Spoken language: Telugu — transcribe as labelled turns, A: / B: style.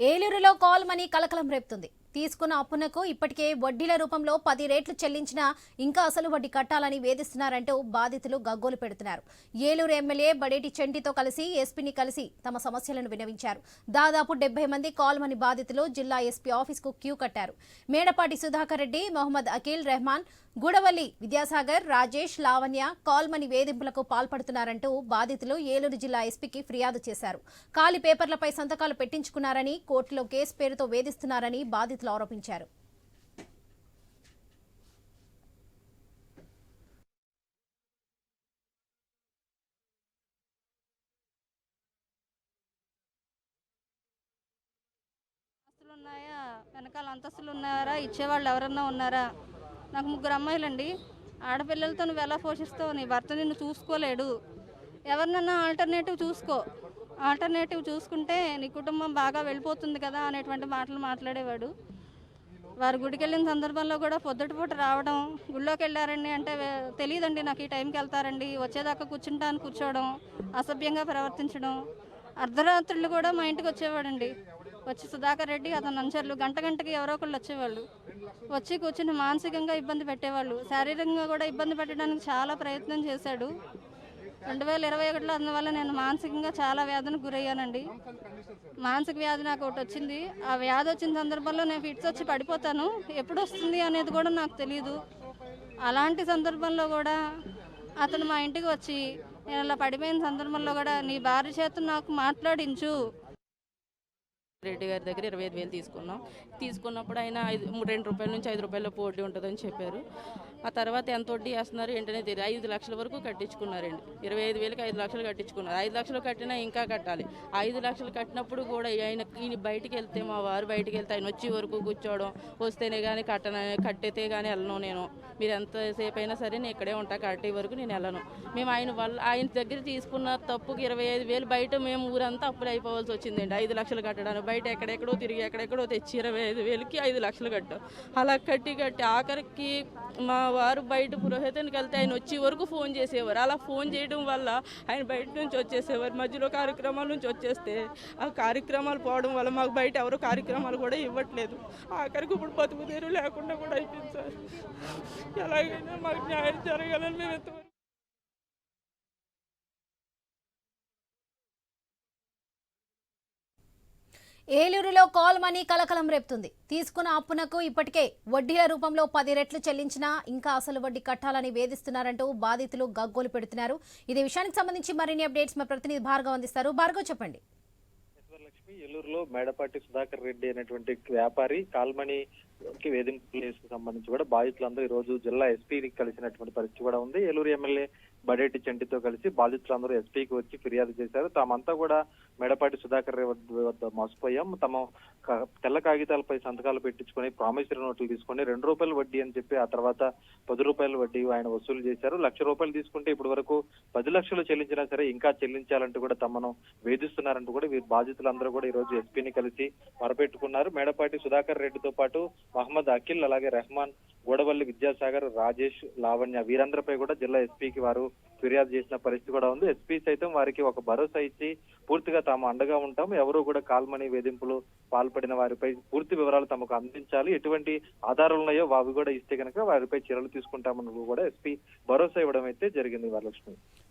A: ఏలూరులో కాల్ మనీ కలకలం రేపుతుంది. తీసుకున్న అప్పునకు ఇప్పటికే వడ్డీల రూపంలో పది రేట్లు చెల్లించినా ఇంకా అసలు వడ్డీ కట్టాలని వేధిస్తున్నారంటూ బాధితులు గగ్గోలు పెడుతున్నారు. ఏలూరు ఎమ్మెల్యే బడేటి చెంటితో కలిసి ఎస్పీని కలిసి తమ సమస్యలను వినవించారు. దాదాపు డెబ్బై మంది కాల్మని బాధితులు జిల్లా ఎస్పీ ఆఫీస్కు క్యూ కట్టారు. మేడపాటి సుధాకర్ రెడ్డి మొహమ్మద్ అఖిల్ రెహమాన్ గూడవల్లి విద్యాసాగర్ రాజేష్ లావణ్య కాల్మని వేధింపులకు పాల్పడుతున్నారంటూ బాధితులు ఏలూరు జిల్లా ఎస్పీకి ఫిర్యాదు చేశారు. ఖాళీ పేపర్లపై సంతకాలు పెట్టించుకున్నారని కోర్టులో కేసు పేరుతో వేధిస్తున్నారని బాధితులు ఆరోపించారు.
B: ఉన్నాయా వెనకాల అంతస్తులు ఉన్నారా? ఇచ్చేవాళ్ళు ఎవరన్నా ఉన్నారా? నాకు ముగ్గురు అమ్మాయిలండి. ఆడపిల్లలతో నువ్వు ఎలా పోషిస్తావు? నీ భర్త నిన్ను చూసుకోలేడు. ఎవరినన్నా ఆల్టర్నేటివ్ చూసుకో. ఆల్టర్నేటివ్ చూసుకుంటే నీ కుటుంబం బాగా వెళ్ళిపోతుంది కదా అనేటువంటి మాటలు మాట్లాడేవాడు. వారు గుడికి వెళ్ళిన సందర్భంలో కూడా పొద్దుటిపూట రావడం గుళ్ళోకి వెళ్ళారండి అంటే తెలియదండి నాకు ఈ టైంకి వెళ్తారండి. వచ్చేదాకా కూర్చుంటాను కూర్చోవడం అసభ్యంగా ప్రవర్తించడం. అర్ధరాత్రులు కూడా మా ఇంటికి వచ్చేవాడండి. వచ్చి సుధాకర్ రెడ్డి అతను అనుచరులు గంట గంటకి ఎవరో ఒకళ్ళు వచ్చేవాళ్ళు. వచ్చి కూర్చుని మానసికంగా ఇబ్బంది పెట్టేవాళ్ళు. శారీరకంగా కూడా ఇబ్బంది పెట్టడానికి చాలా ప్రయత్నం చేశాడు. రెండు వేల ఇరవై ఒకటిలో అందువల్ల నేను మానసికంగా చాలా వ్యాధిని గురయ్యానండి. మానసిక వ్యాధి నాకు ఒకటి వచ్చింది. ఆ వ్యాధి వచ్చిన సందర్భంలో నేను ఫిట్స్ వచ్చి పడిపోతాను. ఎప్పుడు వస్తుంది అనేది కూడా నాకు తెలియదు అలాంటి సందర్భంలో కూడా అతను మా ఇంటికి వచ్చి నేను అలా పడిపోయిన సందర్భంలో కూడా నీ భార్య చేత నాకు మాట్లాడించు.
C: రెడ్డి గారి దగ్గర ఇరవై ఐదు వేలు తీసుకున్నాం. తీసుకున్నప్పుడు ఆయన ఐదు రెండు రూపాయల నుంచి ఐదు రూపాయల పోటీ ఉంటుందని చెప్పారు. ఆ తర్వాత ఎంత వడ్డీ వేస్తున్నారు ఏంటనే తెలియదు. ఐదు లక్షల వరకు కట్టించుకున్నారండి. ఇరవై ఐదు వేలకి ఐదు లక్షలు కట్టించుకున్నారు. ఐదు లక్షలు కట్టినా ఇంకా కట్టాలి. ఐదు లక్షలు కట్టినప్పుడు కూడా ఆయన ఈయన బయటికి వెళ్తే మా వారు బయటికి వెళ్తే ఆయన వచ్చే వరకు కూర్చోవడం వస్తేనే కానీ కట్టన కట్టితే కానీ వెళ్ళను నేను. మీరు ఎంతసేపు అయినా సరే నేను ఇక్కడే ఉంటా కట్టే వరకు నేను వెళ్ళను. మేము ఆయన వల్ల ఆయన దగ్గర తీసుకున్న తప్పుకి ఇరవై ఐదు వేలు బయట మేము ఊరంతా అప్పులు అయిపోవాల్సి వచ్చిందండి. ఐదు లక్షలు కట్టడానికి బయట ఎక్కడెక్కడో తిరిగి ఎక్కడెక్కడో తెచ్చి ఇరవై ఐదు వేలకి ఐదు లక్షలు కట్టాం. అలా కట్టి కట్టి ఆఖరికి మా వారు బయట పురోహితునికి వెళ్తే ఆయన వచ్చే వరకు ఫోన్ చేసేవారు. అలా ఫోన్ చేయడం వల్ల ఆయన బయట నుంచి వచ్చేసేవారు. మధ్యలో కార్యక్రమాల నుంచి వచ్చేస్తే ఆ కార్యక్రమాలు పోవడం వల్ల మాకు బయట ఎవరు కార్యక్రమాలు కూడా ఇవ్వట్లేదు. ఆఖరికి ఇప్పుడు బతుకు తీరు లేకుండా కూడా అయిపోయింది సార్. ఎలాగైనా మాకు న్యాయం జరగాలని మేము
A: ఏలూరులో కాల్ మనీ కలకలం రేపుతుంది. తీసుకున్న అప్పునకు ఇప్పటికే వడ్డీల రూపంలో పది రెట్లు చెల్లించినా ఇంకా అసలు వడ్డీ కట్టాలని వేధిస్తున్నారంటూ బాధితులు గగ్గోలు పెడుతున్నారు. ఇదే విషయానికి సంబంధించి మరిన్ని అప్డేట్స్ మా ప్రతినిధి భార్గవ్ అందిస్తారు. భార్గవ్ చెప్పండి.
D: లక్ష్మి ఏలూరులో మేడపాటి సుధాకర్ రెడ్డి అనేటువంటి వ్యాపారి కాల్మణి కి వేధింపులకు సంబంధించి కూడా బాధితులందరూ ఈ రోజు జిల్లా ఎస్పీని కలిసినటువంటి పరిస్థితి కూడా ఉంది. ఏలూరు ఎమ్మెల్యే బడేటి చంటితో కలిసి బాధితులందరూ ఎస్పీకి వచ్చి ఫిర్యాదు చేశారు. తామంతా కూడా మేడపాటి సుధాకర్ రెడ్డి వద్ద మోసపోయాం. తమ తెల్ల కాగితాలపై సంతకాలు పెట్టించుకొని ప్రామిసరీ నోట్లు తీసుకొని రెండు రూపాయలు వడ్డీ అని చెప్పి ఆ తర్వాత పది రూపాయల వడ్డీ ఆయన వసూలు చేశారు. లక్ష రూపాయలు తీసుకుంటే ఇప్పటి వరకు పది లక్షలు చెల్లించినా సరే ఇంకా చెల్లించాలంటూ కూడా తమను వేధిస్తున్నారంటూ కూడా వీరు బాధితులందరూ కూడా ఈ రోజు ఎస్పీని కలిసి మొరపెట్టుకున్నారు. మేడపాటి సుధాకర్ రెడ్డితో పాటు మహమ్మద్ అఖిల్ అలాగే రెహమాన్ గోడవల్లి విద్యాసాగర్ రాజేష్ లావణ్య వీరందరిపై కూడా జిల్లా ఎస్పీకి వారు ఫిర్యాదు చేసిన పరిస్థితి కూడా ఉంది. ఎస్పీ సైతం వారికి ఒక భరోసా ఇచ్చి పూర్తిగా తాము అండగా ఉంటాం ఎవరు కూడా కాల్మని వేధింపులు పాల్పడిన వారిపై పూర్తి వివరాలు తమకు అందించాలి. ఎటువంటి ఆధారాలు ఉన్నాయో అవి కూడా ఇస్తే కనుక వారిపై చర్యలు తీసుకుంటామని కూడా ఎస్పీ భరోసా ఇవ్వడం అయితే జరిగింది వరలక్ష్మి.